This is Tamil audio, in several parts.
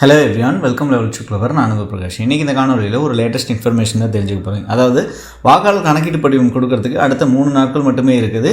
ஹலோ எவ்ரியான் வெல்கம் லெவல் சுக்லவர் நான் பிரகாஷ். இன்றைக்கி இந்த காணொலியில் ஒரு லேட்டஸ்ட் இன்ஃபர்மேஷன் தான் தெரிஞ்சுக்க போகிறேன் அதாவது வாக்காளர் கணக்கீட்டு படிவம் கொடுக்கறதுக்கு அடுத்த மூணு நாட்கள் மட்டுமே இருக்குது.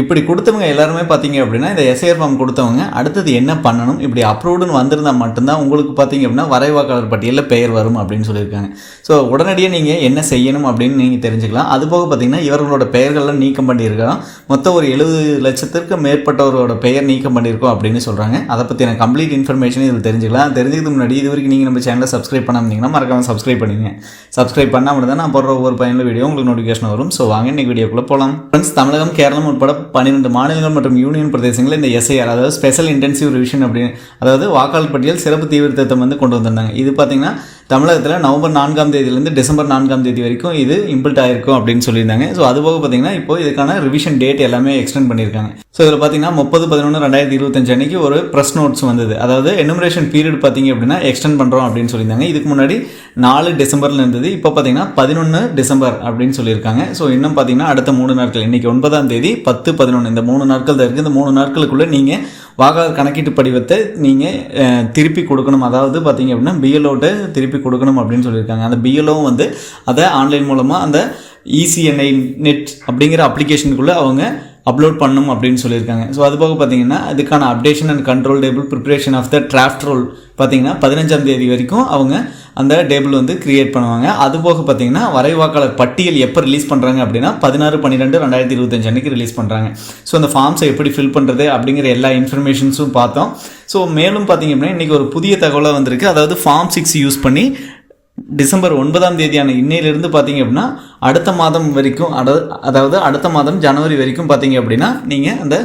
இப்படி கொடுத்தவங்க எல்லாருமே பார்த்தீங்க அப்படின்னா இந்த எஸ்ஐஆர் ஃபார்ம் கொடுத்தவங்க அடுத்தது என்ன பண்ணணும் இப்படி அப்ரூவ்டுன்னு வந்திருந்தால் மட்டும்தான் உங்களுக்கு பார்த்தீங்க அப்படின்னா வரைவாக்காளர் பட்டியலில் பெயர் வரும் அப்படின்னு சொல்லியிருக்காங்க. ஸோ உடனடியாக நீங்கள் என்ன செய்யணும் அப்படின்னு நீங்கள் தெரிஞ்சுக்கலாம். அது போக பார்த்தீங்கன்னா இவர்களோட பெயர்கள்லாம் நீக்கம் பண்ணியிருக்கிறோம். மொத்தம் ஒரு எழுபது லட்சத்திற்கு மேற்பட்டவரோட பெயர் நீக்கம் பண்ணியிருக்கோம் அப்படின்னு சொல்கிறாங்க அதை பற்றின கம்ப்ளீட் இன்ஃபர்மேஷன் இதில் தெரிஞ்சுக்கலாம். தெரிஞ்சதுக்கு முன்னாடி இது வரைக்கும் நீங்கள் நம்ம சேனலை சப்ஸ்கிரைப் பண்ணாமீங்கன்னா மறக்காமல் சப்ஸ்கிரைப் பண்ணிங்க சப்ஸ்கிரைப் பண்ணாமல் தான் நான் போடுற ஒவ்வொரு பயனுள்ள வீடியோ உங்களுக்கு நோட்டிஃபிகேஷன் வரும். ஸோ வாங்க இன்றைக்கி வீடியோக்குள்ளே போகலாம் ஃப்ரெண்ட்ஸ் தமிழகம் கேரளம் உட்பட பன்னிரெண்டு மாநிலங்கள் மற்றும் யூனியன் பிரதேசங்களில் இந்த எஸ்ஐஆர் அதாவது ஸ்பெஷல் இன்டென்சிவ் ரிவிஷன் அப்படின்னு அதாவது வாக்காளர் பட்டியல் சிறப்பு தீவிர திட்டம் வந்து கொண்டு வந்திருந்தாங்க. இது பார்த்திங்கன்னா தமிழகத்தில் நவம்பர் நான்காம் தேதியிலேருந்து டிசம்பர் நான்காம் தேதி வரைக்கும் இது இம்பிள்ட் ஆயிருக்கும் அப்படின்னு சொல்லியிருந்தாங்க. ஸோ அது போக பார்த்தீங்கன்னா இப்போ இதுக்கான ரிவிஷன் டேட் எல்லாமே எக்ஸ்டெண்ட் பண்ணியிருக்காங்க. ஸோ இதில் பார்த்தீங்கன்னா முப்பது பதினொன்று ரெண்டாயிரத்தி இருபத்தஞ்சு அன்னைக்கு ஒரு ப்ரெஸ் நோட்ஸ் வந்தது. அதாவது எனுமரேஷன் பீரியட் பார்த்தீங்க அப்படின்னா எக்ஸ்டெண்ட் பண்ணுறோம் அப்படின்னு சொல்லியிருந்தாங்க. இதுக்கு முன்னாடி நாலு டிசம்பரில் இருந்தது. இப்போ பார்த்தீங்கன்னா பதினொன்று டிசம்பர் அப்படின்னு சொல்லியிருக்காங்க. ஸோ இன்னும் பார்த்தீங்கன்னா அடுத்த மூணு நாட்கள் இன்னைக்கு ஒன்பதாம் தேதி பத்து பதினொன்று இந்த மூணு நாட்கள் தான் இருக்குது இந்த மூணு நாட்களுக்குள்ளே நீங்கள் வாக்காளர் கணக்கீட்டு படிவத்தை நீங்கள் திருப்பி கொடுக்கணும். அதாவது பார்த்தீங்க அப்படின்னா பிஎல்ஓட்ட திருப்பி கொடுக்கணும் அப்படின்னு சொல்லியிருக்காங்க. அந்த பிஎல்ஓவும் வந்து அதை ஆன்லைன் மூலமாக அந்த இசிஎன்ஐ நெட் அப்படிங்கிற அப்ளிகேஷனுக்குள்ளே அவங்க அப்லோட் பண்ணும் அப்படின்னு சொல்லியிருக்காங்க. ஸோ அது போக பார்த்தீங்கன்னா அதுக்கான updation and control table preparation of the draft roll பார்த்தீங்கன்னா பதினஞ்சாம் தேதி வரைக்கும் அவங்க அந்த டேபிள் வந்து கிரியேட் பண்ணுவாங்க. அது போக பார்த்தீங்கன்னா வரைவாக்காளர் பட்டியல் எப்போ ரிலீஸ் பண்ணுறாங்க அப்படின்னா பதினாறு பன்னிரெண்டு ரெண்டாயிரத்தி இருபத்தஞ்சு அன்னைக்கு ரிலீஸ் பண்ணுறாங்க ஸோ அந்த ஃபார்ம்ஸை எப்படி ஃபில் பண்ணுறது அப்படிங்கிற எல்லா இன்ஃபர்மேஷன்ஸும் பார்த்தோம். ஸோ மேலும் பார்த்தீங்க அப்படின்னா இன்றைக்கி ஒரு புதிய தகவலாக வந்திருக்கு. அதாவது ஃபார்ம் சிக்ஸ் யூஸ் பண்ணி டிசம்பர் ஒன்பதாம் தேதியான இன்னையிலிருந்து பார்த்தீங்க அப்படின்னா அடுத்த மாதம் வரைக்கும் அட அதாவது அடுத்த மாதம் ஜனவரி வரைக்கும் பார்த்தீங்க அப்படின்னா நீங்கள் அந்த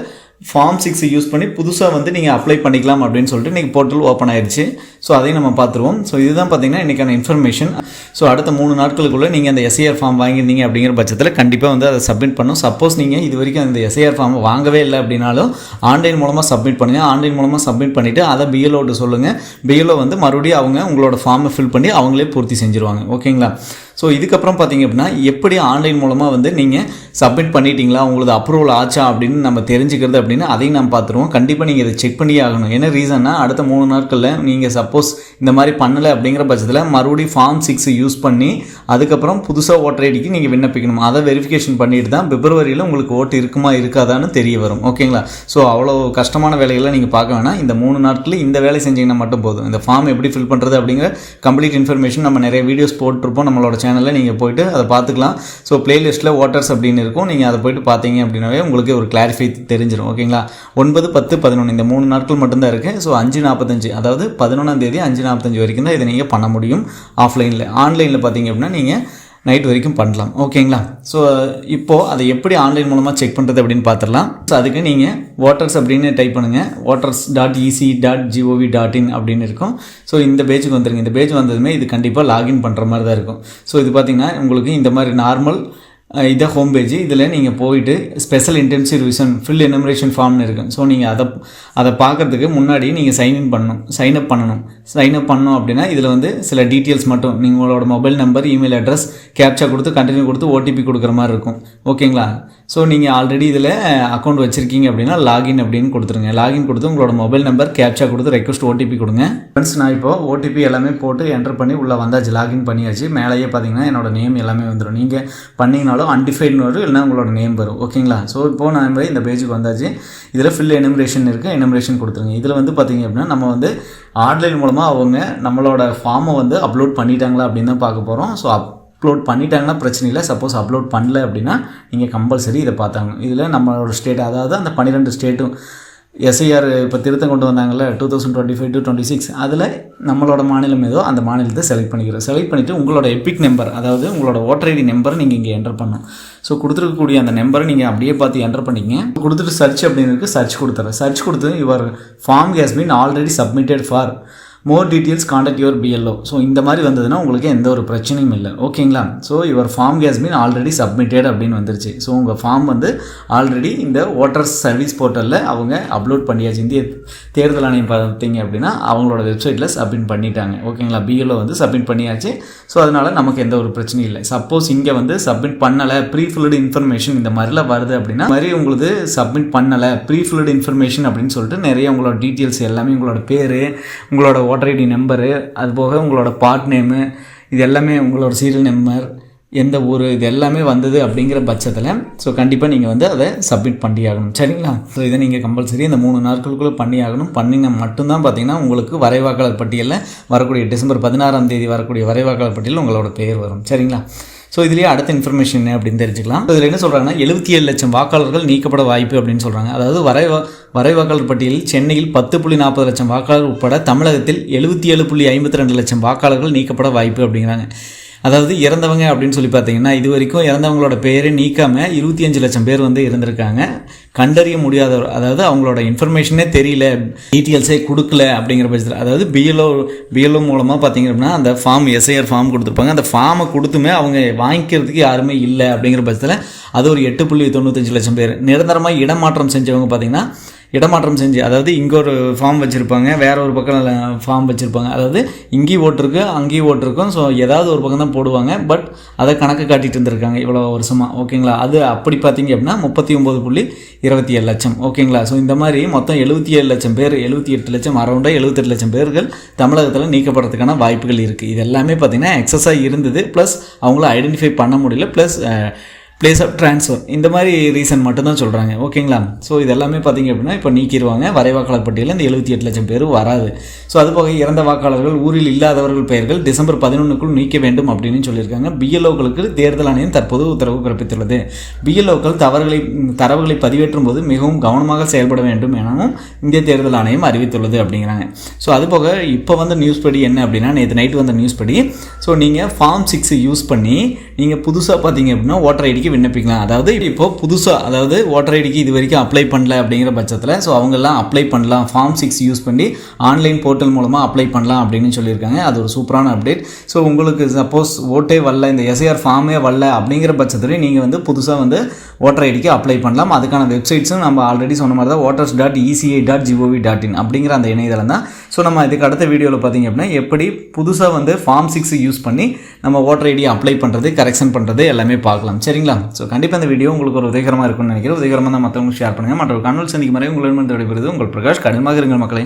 ஃபார்ம் சிக்ஸ் யூஸ் பண்ணி புதுசாக வந்து நீங்கள் அப்ளை பண்ணிக்கலாம் அப்படின்னு சொல்லிட்டு இன்றைக்கி போர்ட்டல் ஓப்பன் ஆயிடுச்சு ஸோ அதையும் நம்ம பார்த்துருவோம். ஸோ இதுதான் பார்த்தீங்கன்னா இன்றைக்கான இன்ஃபர்மேஷன் ஸோ அடுத்த மூணு நாட்களுக்குள்ளே நீங்கள் அந்த எஸ்ஐஆர் ஃபார்ம் வாங்கியிருந்தீங்க அப்படிங்கிற பட்சத்தில் கண்டிப்பாக வந்து அதை சப்மிட் பண்ணும். சப்போஸ் நீங்கள் இது வரைக்கும் அந்த எஸ்ஐஆர் ஃபார்ம் வாங்கவே இல்லை அப்படின்னாலும் ஆன்லைன் மூலமாக சப்மிட் பண்ணுங்கள் ஆன்லைன் மூலமாக சப்மிட் பண்ணிவிட்டு அதை பிஎல்ஓட்டு சொல்லுங்கள் பிஎல்ஓ வந்து மறுபடியும் அவங்க உங்களோட ஃபார்மை ஃபில் பண்ணி அவங்களே பூர்த்தி செஞ்சுருவாங்க. ஓகேங்களா ஸோ இதுக்கப்புறம் பார்த்தீங்க அப்படின்னா எப்படி ஆன்லைன் மூலமாக வந்து நீங்கள் சப்மிட் பண்ணிட்டீங்களா உங்களுக்கு அப்ரூவல் ஆச்சா அப்படின்னு நம்ம தெரிஞ்சுக்கிறது அப்படின்னு அதையும் நம்ம பார்த்துருவோம். கண்டிப்பாக நீங்கள் இதை செக் பண்ணியே ஆகணும். என்ன ரீசன்னா அடுத்த மூணு நாட்களில் நீங்கள் சப்போஸ் இந்த மாதிரி பண்ணலை அப்படிங்கிற பட்சத்தில் மறுபடியும் ஃபார்ம் சிக்ஸ் யூஸ் பண்ணி அதுக்கப்புறம் புதுசாக ஓட்டர் ஐடிக்கு நீங்கள் விண்ணப்பிக்கணும். அதை வெரிஃபிகேஷன் பண்ணிட்டு தான் பிப்ரவரியில் உங்களுக்கு ஓட்டு இருக்குமா இருக்காதான்னு தெரிய வரும். ஓகேங்களா? ஸோ அவ்வளோ கஷ்டமான வேலைகளை நீங்கள் பார்க்க வேணாம். இந்த மூணு நாட்களில் இந்த வேலை செஞ்சீங்கன்னா மட்டும் போதும். இந்த ஃபார்ம் எப்படி ஃபில் பண்ணுறது அப்படிங்கிற கம்ப்ளீட் இன்ஃபர்மேஷன் நம்ம நிறைய வீடியோஸ் போட்டிருப்போம். நம்மளோட சேனலில் நீங்கள் போயிட்டு அதை பார்த்துக்கலாம். ஸோ பிளேலிஸ்ட்டில் ஓட்டர்ஸ் அப்படின்னு இருக்கும். நீங்கள் அதை போயிட்டு பார்த்தீங்க அப்படின்னாவே உங்களுக்கு ஒரு கிளாரிஃபை தெரிஞ்சிடும் ஓகேங்களா? ஒன்பது பத்து பதினொன்று இந்த மூணு நாட்கள் மட்டும்தான் இருக்குது ஸோ அஞ்சு நாற்பத்தஞ்சு அதாவது பதினொன்றாம் தேதி அஞ்சு நாற்பத்தஞ்சு வரைக்கும் தான் இதை நீங்கள் பண்ண முடியும் ஆஃப்லைனில் ஆன்லைனில் பார்த்தீங்க அப்படின்னா நீங்கள் நைட் வரைக்கும் பண்ணலாம். ஓகேங்களா ஸோ இப்போது அதை எப்படி ஆன்லைன் மூலமாக செக் பண்ணுறது அப்படின்னு பார்த்துடலாம். ஸோ அதுக்கு நீங்கள் வாட்டர்ஸ் அப்படின்னு டைப் பண்ணுங்கள் voters dot EC dot G O V dot in அப்படின்னு இருக்கும். ஸோ இந்த பேஜுக்கு வந்துருங்க. இந்த பேஜ் வந்ததுமே இது கண்டிப்பாக லாகின் பண்ணுற மாதிரி தான் இருக்கும். ஸோ இது பார்த்திங்கன்னா உங்களுக்கு இந்த மாதிரி நார்மல் இதை ஹோம் பேஜ் இதில் நீங்கள் போயிட்டு special intensive revision fill enumeration ஃபார்ம்னு இருக்கும் ஸோ நீங்கள் அதை அதை பார்க்குறதுக்கு முன்னாடி நீங்கள் சைன்இன் பண்ணணும். சைன் அப் பண்ணணும். சைன் அப் பண்ணணும் அப்படின்னா இதில் வந்து சில டீட்டெயில்ஸ் மட்டும். நீங்களோட mobile number email address captcha கொடுத்து கண்டினியூ கொடுத்து ஓடிபி கொடுக்குற மாதிரி இருக்கும். ஓகேங்களா ஸோ நீங்கள் ஆல்ரெடி இதில் அக்கௌண்ட் வச்சுருக்கீங்க அப்படின்னா லாகின் அப்படின்னு கொடுத்துருங்க. லாகின் கொடுத்து உங்களோட மொபைல் நம்பர் கேப்சா கொடுத்து ரெக்வஸ்ட் ஓடிபி கொடுங்க. ஃப்ரெண்ட்ஸ் நான் இப்போ ஓடிபி எல்லாமே போட்டு என்டர் பண்ணி உள்ளே வந்தாச்சு. லாகின் பண்ணியாச்சு. மேலேயே பார்த்தீங்கன்னா என்னோட நேம் எல்லாமே வந்துடும் நீங்கள் பண்ணிங்கனாலும் அன்டிஃபைட்னு வரும் இல்லைனா உங்களோட நேம் வரும். ஓகேங்களா? ஸோ இப்போது நான் போய் இந்த பேஜுக்கு வந்தாச்சு. இதில் ஃபில் எனுமரேஷன் இருக்குது எனுமரேஷன் கொடுத்துருங்க. இதில் வந்து பார்த்தீங்க அப்படின்னா நம்ம வந்து ஆன்லைன் மூலமாக அவங்க நம்மளோட ஃபார்மை வந்து அப்லோட் பண்ணிட்டாங்களா அப்படின்னு தான் பார்க்க போகிறோம் ஸோ அப்லோட் பண்ணிட்டாங்கன்னா பிரச்சனை இல்லை. சப்போஸ் அப்லோட் பண்ணல அப்படின்னா நீங்கள் கம்பல்சரி இதை பார்த்தாங்க இதில் நம்மளோட ஸ்டேட் அதாவது அந்த பன்னிரெண்டு ஸ்டேட்டும் எஸ்ஐஆர் இப்போ திருத்தம் கொண்டு வந்தாங்கல்ல two thousand twenty five to twenty six அதில் நம்மளோட மாநிலம் ஏதோ அந்த மாநிலத்தை செலக்ட் பண்ணிக்கிறோம். செலக்ட் பண்ணிவிட்டு உங்களோட எபிக் நம்பர் அதாவது உங்களோட ஓட்டர் ஐடி நம்பரை நீங்கள் இங்கே என்டர் பண்ணணும். ஸோ கொடுத்துருக்கக்கூடிய அந்த நம்பரை நீங்கள் அப்படியே பார்த்து என்டர் பண்ணிங்க. கொடுத்துட்டு சர்ச் அப்படின்னு இருக்குது சர்ச் கொடுத்துறேன். சர்ச் கொடுத்து your form has been already submitted for more details contact your BLO so இந்த மாதிரி வந்ததுன்னா உங்களுக்கு எந்த ஒரு பிரச்சனையும் இல்லை. ஓகேங்களா? So your form has been already submitted அப்படின்னு வந்துருச்சு. ஸோ உங்கள் ஃபார்ம் வந்து ஆல்ரெடி இந்த ஓட்டர்ஸ் சர்வீஸ் போர்ட்டலில் அவங்க அப்லோட் பண்ணியாச்சு. இந்திய தேர்தல் ஆணையம் பார்த்தீங்க அப்படின்னா அவங்களோட வெப்சைட்டில் சப்மிட் பண்ணிட்டாங்க. ஓகேங்களா? பிஎல்ஓ வந்து சப்மிட் பண்ணியாச்சு. ஸோ அதனால் நமக்கு எந்த ஒரு பிரச்சனையும் இல்லை. சப்போஸ் இங்கே வந்து சப்மிட் பண்ணலை ப்ரீஃபில்டு இன்ஃபர்மேஷன் இந்த மாதிரிலாம் வருது அப்படின்னா மாதிரி உங்களுக்கு சப்மிட் பண்ணலை ப்ரீஃபில்டு இன்ஃபர்மேஷன் அப்படின்னு சொல்லிட்டு நிறைய உங்களோட டீட்டெயில்ஸ் எல்லாமே உங்களோட பேர் உங்களோட ஓட்டர் ஐடி நம்பரு அது போக உங்களோட பார்ட் நேமு இது எல்லாமே உங்களோட சீரியல் நம்பர் எந்த ஊர் இது எல்லாமே வந்தது அப்படிங்கிற பட்சத்தில் ஸோ கண்டிப்பாக நீங்கள் வந்து அதை சப்மிட் பண்ணி ஆகணும். சரிங்களா? ஸோ இதை நீங்கள் கம்பல்சரி இந்த மூணு நாட்களுக்குள்ளே பண்ணி ஆகணும். பண்ணிங்க மட்டும்தான் பார்த்தீங்கன்னா உங்களுக்கு வரைவாக்காளர் பட்டியலில் வரக்கூடிய டிசம்பர் பதினாறாம் தேதி வரக்கூடிய வரைவாக்காளர் பட்டியலில் உங்களோட பெயர் வரும். சரிங்களா? ஸோ இதுலேயே அடுத்த இன்ஃபர்மேஷன் என்ன அப்படின்னு தெரிஞ்சுக்கலாம். இதில் என்ன சொல்கிறாங்கன்னா எழுபத்தி ஏழு லட்சம் வாக்காளர்கள் நீக்கப்பட வாய்ப்பு அப்படின்னு சொல்கிறாங்க அதாவது வரை வரை வாக்காளர் பட்டியலில் சென்னையில் பத்து புள்ளி நாற்பது லட்சம் வாக்காளர் உட்பட தமிழகத்தில் எழுபத்தி ஏழு புள்ளி ஐம்பத்தி ரெண்டு லட்சம் வாக்காளர்கள் நீக்கப்பட வாய்ப்பு அப்படிங்கிறாங்க. அதாவது இறந்தவங்க அப்படின்னு சொல்லி பார்த்தீங்கன்னா இது வரைக்கும் இறந்தவங்களோட பேரை நீக்காமல் இருபத்தி அஞ்சு லட்சம் பேர் வந்து இருந்திருக்காங்க. கண்டறிய முடியாதவர் அதாவது அவங்களோட இன்ஃபர்மேஷனே தெரியல டீட்டெயில்ஸே கொடுக்கல அப்படிங்கிற பட்சத்தில் அதாவது பிஎல்ஓ பிஎல்ஓ மூலமாக பார்த்தீங்க அப்படின்னா அந்த ஃபார்ம் எஸ்ஐஆர் ஃபார்ம் கொடுத்துருப்பாங்க. அந்த ஃபார்மை கொடுத்துமே அவங்க வாங்கிக்கிறதுக்கு யாருமே இல்லை அப்படிங்கிற பட்சத்தில் அது ஒரு எட்டு புள்ளி தொண்ணூத்தஞ்சு லட்சம் பேர். நிரந்தரமாக இடமாற்றம் செஞ்சவங்க பார்த்தீங்கன்னா இடமாற்றம் செஞ்சு அதாவது இங்கே ஒரு ஃபார்ம் வச்சுருப்பாங்க வேறு ஒரு பக்கம் ஃபார்ம் வச்சுருப்பாங்க. அதாவது இங்கேயும் ஓட்டிருக்கு அங்கேயும் ஓட்டிருக்கும். ஸோ ஏதாவது ஒரு பக்கம் தான் போடுவாங்க. பட் அதை கணக்கு காட்டிட்டு இருந்திருக்காங்க இவ்வளோ வருஷமாக ஓகேங்களா அது அப்படி பார்த்தீங்க அப்படின்னா முப்பத்தி ஒம்பது புள்ளி இருபத்தி ஏழு லட்சம். ஓகேங்களா ஸோ இந்த மாதிரி மொத்தம் எழுபத்தி ஏழு லட்சம் பேர் எழுபத்தி எட்டு லட்சம் அரௌண்டாக எழுபத்தெட்டு லட்சம் பேர்கள் தமிழகத்தில் நீக்கப்படுறதுக்கான வாய்ப்புகள் இருக்குது இது எல்லாமே பார்த்திங்கன்னா எக்ஸஸாக இருந்தது. ப்ளஸ் அவங்கள ஐடென்டிஃபை பண்ண முடியல. ப்ளஸ் பிளேஸ் ஆஃப் ட்ரான்ஸ்ஃபர் இந்த மாதிரி ரீசன் மட்டும்தான் சொல்கிறாங்க ஓகேங்களா ஸோ இது எல்லாமே பார்த்தீங்க அப்படின்னா இப்போ நீக்கிடுவாங்க. வரை வாக்காளர் பட்டியலில் இந்த எழுபத்தி எட்டு லட்சம் பேர் வராது. ஸோ அது போக இறந்த வாக்காளர்கள் ஊரில் இல்லாதவர்கள் பெயர்கள் டிசம்பர் பதினொன்றுக்குள் நீக்க வேண்டும் அப்படின்னு சொல்லியிருக்காங்க. பிஎல்ஓக்களுக்கு தேர்தல் ஆணையம் தற்போது உத்தரவு பிறப்பித்துள்ளது. பிஎல்ஓக்கள் தவறுகளை தரவுகளை பதிவேற்றும் போது மிகவும் கவனமாக செயல்பட வேண்டும் எனவும் இந்திய தேர்தல் ஆணையம் அறிவித்துள்ளது அப்படிங்கிறாங்க. ஸோ அது போக இப்போ வந்த நியூஸ் படி என்ன அப்படின்னா நேற்று நைட்டு வந்த நியூஸ் படி ஸோ நீங்கள் ஃபார்ம் சிக்ஸ் யூஸ் பண்ணி நீங்கள் புதுசாக பார்த்தீங்க அப்படின்னா ஓட்டர் ஐடிக்கு விண்ணப்பிக்கலாம். அதாவது இப்போ புதுசாக அதாவது ஓட்டர் ஐடிக்கு இது வரைக்கும் அப்ளை பண்ணல அப்படிங்கிற பட்சத்தில் ஸோ அவங்கெல்லாம் அப்ளை பண்ணலாம். ஃபார்ம் சிக்ஸ் யூஸ் பண்ணி ஆன்லைன் போர்ட்டல் மூலமாக அப்ளை பண்ணலாம் அப்படின்னு சொல்லியிருக்காங்க. அது ஒரு சூப்பரான அப்டேட் ஸோ உங்களுக்கு சப்போஸ் ஓட்டே வரல இந்த எஸ்ஐஆர் ஃபார்மே வரல அப்படிங்கிற பட்சத்தில் நீங்கள் வந்து புதுசாக வந்து ஓட்டர் ஐடிக்கு அப்ளை பண்ணலாம். அதுக்கான வெப்சைட்ஸும் நம்ம ஆல்ரெடி சொன்ன மாதிரி தான் voters dot ECI dot G O V dot in அப்படிங்கிற அந்த இணையதளம் தான். ஸோ நம்ம இதுக்கு அடுத்த வீடியோவில் பார்த்தீங்க அப்படின்னா எப்படி புதுசாக வந்து ஃபார்ம் சிக்ஸ் யூஸ் பண்ணி நம்ம ஓட்டர் ஐடி அப்ளை பண்ணுறது கரெக்ஷன் பண்ணுறது எல்லாமே பார்க்கலாம். சரிங்களா? ஸோ கண்டிப்பாக இந்த வீடியோ உங்களுக்கு ஒரு உதயகரமாக இருக்கும்னு நினைக்கிறேன். உதயகரமாக தான் மற்றவங்களுக்கு ஷேர் பண்ணுங்கள் மற்ற கண்ணூல் சந்திக்கும் வரை உங்களிடம் விடைபெறுது உங்கள் பிரகாஷ். கடினமாக இருங்கள் மக்களை.